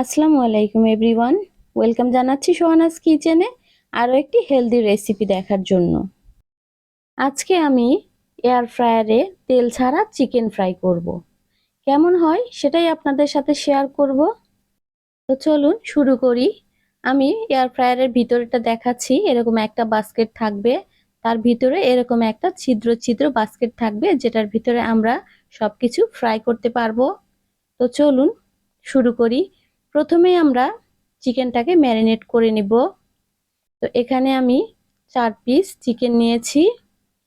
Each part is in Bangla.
আসসালামু আলাইকুম এভরিওয়ান ওয়েলকাম জানাচ্ছি সোহানাস কিচেনে আরও একটি হেলদি রেসিপি দেখার জন্য। আজকে আমি এয়ার ফ্রায়ারে তেল ছাড়া চিকেন ফ্রাই করব। কেমন হয় সেটাই আপনাদের সাথে শেয়ার করব। তো চলুন শুরু করি। আমি এয়ার ফ্রায়ারের ভিতরেটা দেখাচ্ছি, এরকম একটা বাস্কেট থাকবে। তার ভিতরে এরকম একটা ছিদ্র ছিদ্র বাস্কেট থাকবে, যেটার ভিতরে আমরা সব কিছু ফ্রাই করতে পারব। তো চলুন শুরু করি। প্রথমে আমরা চিকেনটাকে ম্যারিনেট করে নিব। তো এখানে আমি চার পিস চিকেন নিয়েছি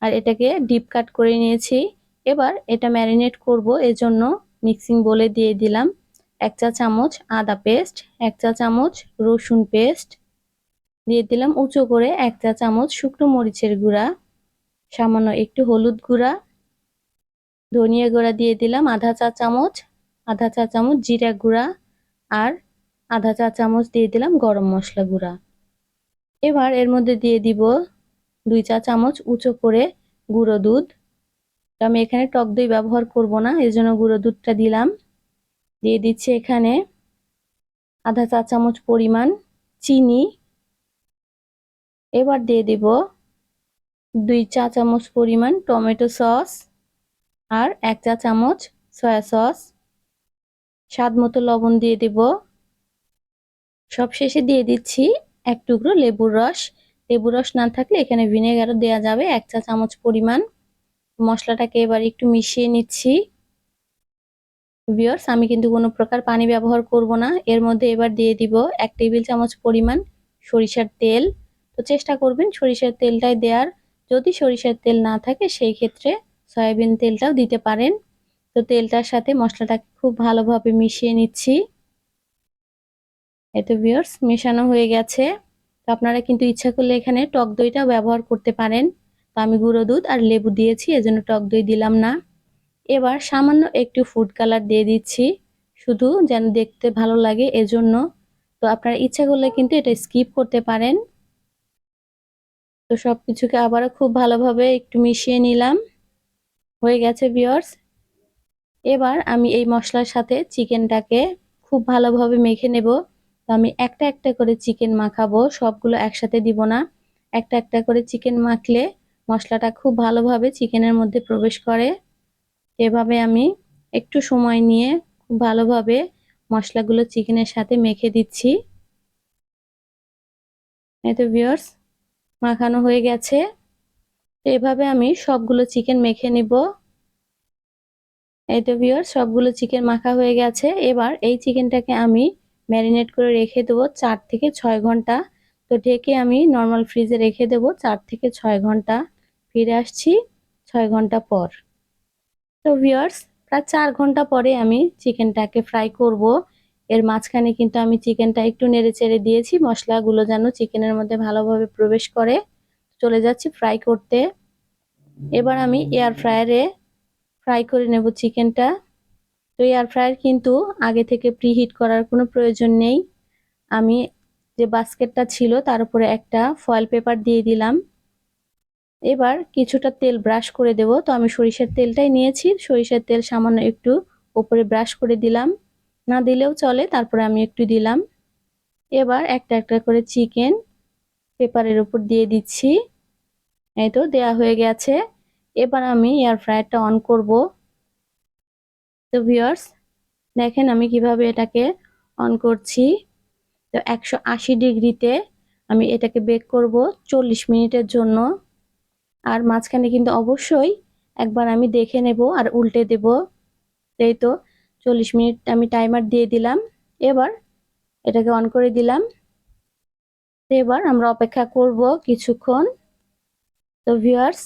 আর এটাকে ডিপ কাট করে নিয়েছি। এবার এটা ম্যারিনেট করব, এজন্য মিক্সিং বলে দিয়ে দিলাম। এক চা চামচ আদা পেস্ট এক চা চামচ রসুন পেস্ট দিয়ে দিলাম উঁচু করে এক চা চামচ শুকনো মরিচের গুঁড়া, সামান্য একটু হলুদ গুঁড়া, ধনিয়া গুঁড়া দিয়ে দিলাম আধা চা চামচ, আধা চা চামচ জিরা গুঁড়া আর আধা চা চামচ দিয়ে দিলাম গরম মশলা গুঁড়া। এবার এর মধ্যে দিয়ে দিব দুই চা চামচ উঁচু করে গুঁড়ো দুধ। আমি এখানে টক দই ব্যবহার করব না এই জন্য গুঁড়ো দুধটা দিলাম। দিয়ে দিচ্ছি এখানে আধা চা চামচ পরিমাণ চিনি। এবার দিয়ে দিব দুই চা চামচ পরিমাণ টমেটো সস আর এক চা চামচ সয়া সস। স্বাদ মতো লবণ দিয়ে দেব। সব শেষে দিয়ে দিচ্ছি এক টুকরো লেবুর রস। লেবুর রস না থাকলে এখানে ভিনেগারও দেওয়া যাবে, এক চা চামচ পরিমাণ। মশলাটাকে এবার একটু মিশিয়ে নিচ্ছি। বিয়র্স আমি কিন্তু কোনো প্রকার পানি ব্যবহার করব না। এর মধ্যে এবার দিয়ে দিব এক টেবিল চামচ পরিমাণ সরিষার তেল। তো চেষ্টা করবেন সরিষার তেলটাই দেওয়ার যদি সরিষার তেল না থাকে, সেই ক্ষেত্রে সয়াবিন তেলটাও দিতে পারেন। তো তেলটার সাথে মশলাটাকে খুব ভালোভাবে মিশিয়ে নিচ্ছি। এতো ভিওর্স মেশানো হয়ে গেছে। তো আপনারা কিন্তু ইচ্ছা করলে এখানে টক দইটাও ব্যবহার করতে পারেন। তো আমি গুঁড়ো দুধ আর লেবু দিয়েছি, এজন্য টক দই দিলাম না। এবার সামান্য একটু ফুড কালার দিয়ে দিচ্ছি, শুধু যেন দেখতে ভালো লাগে এজন্য। তো আপনারা ইচ্ছা করলে কিন্তু এটা স্কিপ করতে পারেন। তো সব কিছুকে আবারও খুব ভালোভাবে একটু মিশিয়ে নিলাম। হয়ে গেছে বিয়ার্স এবার আমি এই মশলার সাথে চিকেনটাকে খুব ভালোভাবে মেখে নেব। তো আমি একটা একটা করে চিকেন মাখাবো, সবগুলো একসাথে দিব না। একটা একটা করে চিকেন মাখলে মশলাটা খুব ভালোভাবে চিকেনের মধ্যে প্রবেশ করে। এভাবে আমি একটু সময় নিয়ে খুব ভালোভাবে মশলাগুলো চিকেনের সাথে মেখে দিচ্ছি। এই তো ভিওর্স মাখানো হয়ে গেছে। এভাবে আমি সবগুলো চিকেন মেখে নিব। এই তো ভিওর সবগুলো চিকেন মাখা হয়ে গেছে। এবার এই চিকেনটাকে আমি ম্যারিনেট করে রেখে দেবো চার থেকে ছয় ঘণ্টা। তো ঢেকে আমি নর্মাল ফ্রিজে রেখে দেবো চার থেকে ছয় ঘণ্টা। ফিরে আসছি ছয় ঘণ্টা পর। তো ভিওর্স প্রায় চার ঘণ্টা পরে আমি চিকেনটাকে ফ্রাই করব। এর মাঝখানে কিন্তু আমি চিকেনটা একটু নেড়ে চেড়ে দিয়েছি। মশলাগুলো যেন চিকেনের মধ্যে ভালোভাবে প্রবেশ করে। চলে যাচ্ছি ফ্রাই করতে। এবার আমি এয়ার ফ্রায়ারে ফ্রাই করে নেব চিকেনটা তো এয়ার ফ্রায়ার কিন্তু আগে থেকে প্রিহিট করার কোনো প্রয়োজন নেই। আমি যে বাস্কেটটা ছিল তার উপরে একটা ফয়েল পেপার দিয়ে দিলাম। এবার কিছুটা তেল ব্রাশ করে দেব। তো আমি সরিষার তেলটাই নিয়েছি। সরিষার তেল সামান্য একটু ওপরে ব্রাশ করে দিলাম। না দিলেও চলে, তারপরে আমি একটু দিলাম। এবার একটা একটা করে চিকেন পেপারের উপর দিয়ে দিচ্ছি। এই তো দেয়া হয়ে গেছে। এবার আমি এয়ার ফ্রায়ারটা অন করব। তো ভিওর্স দেখেন আমি কীভাবে এটাকে অন করছি। তো একশো আশি ডিগ্রিতে আমি এটাকে বেক করব চল্লিশ মিনিটের জন্য। আর মাঝখানে কিন্তু অবশ্যই একবার আমি দেখে নেব আর উল্টে দেব। এই তো চল্লিশ মিনিট আমি টাইমার দিয়ে দিলাম। এবার এটাকে অন করে দিলাম। এবার আমরা অপেক্ষা করব কিছুক্ষণ। তো ভিউয়ার্স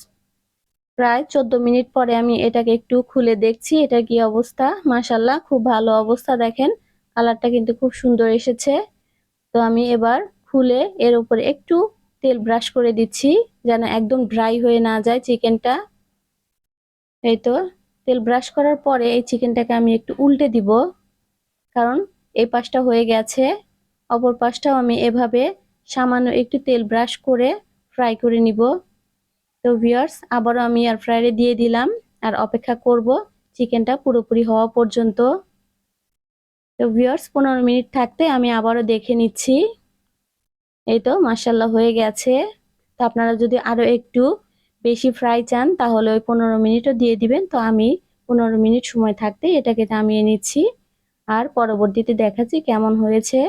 প্রায় চোদ্দ মিনিট পরে আমি এটাকে একটু খুলে দেখছি, এটা কি অবস্থা? মাসাল্লাহ খুব ভালো অবস্থা, দেখেন। কালারটা কিন্তু খুব সুন্দর এসেছে। তো আমি এবার খুলে এর উপরে একটু তেল ব্রাশ করে দিচ্ছি, যেন একদম ড্রাই হয়ে না যায় চিকেনটা। এই তো, তেল ব্রাশ করার পরে এই চিকেনটাকে আমি একটু উল্টে দিব, কারণ এই পাশটা হয়ে গেছে। অপর পাশটাও আমি এভাবে সামান্য একটু তেল ব্রাশ করে ফ্রাই করে নিব। তো ভিয়ার্স আবারও আমি এয়ার ফ্রায়ারে দিয়ে দিলাম। আর অপেক্ষা করব চিকেনটা পুরোপুরি হওয়া পর্যন্ত। তো ভিউয়ার্স পনেরো মিনিট থাকতে আমি আবারও দেখে নিচ্ছি। এই তো মাসাল্লাহ হয়ে গেছে। তো আপনারা যদি আরও একটু বেশি ফ্রাই চান, তাহলে ওই পনেরো মিনিটও দিয়ে দিবেন। তো আমি পনেরো মিনিট সময় থাকতে এটাকে নামিয়ে নিচ্ছি। আর পরবর্তীতে দেখাচ্ছি কেমন হয়েছে।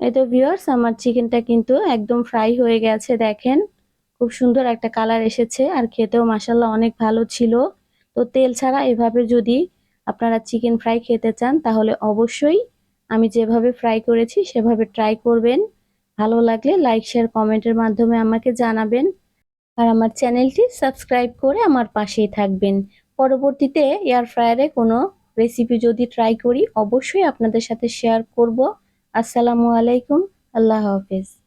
এই তো ভিউয়ার্স আমার চিকেনটা কিন্তু একদম ফ্রাই হয়ে গেছে, দেখেন। খুব সুন্দর একটা কালার এসেছে আর খেতেও মাসাল্লাহ অনেক ভালো ছিল। তো তেল ছাড়া এভাবে যদি আপনারা চিকেন ফ্রাই খেতে চান, তাহলে অবশ্যই আমি যেভাবে ফ্রাই করেছি সেভাবে ট্রাই করবেন। ভালো লাগলে লাইক, শেয়ার, কমেন্টের মাধ্যমে আমাকে জানাবেন। আর আমার চ্যানেলটি সাবস্ক্রাইব করে আমার পাশেই থাকবেন। পরবর্তীতে এয়ার ফ্রায়ারে কোনো রেসিপি যদি ট্রাই করি, অবশ্যই আপনাদের সাথে শেয়ার করব। আসসালামু আলাইকুম, আল্লাহ হাফেজ।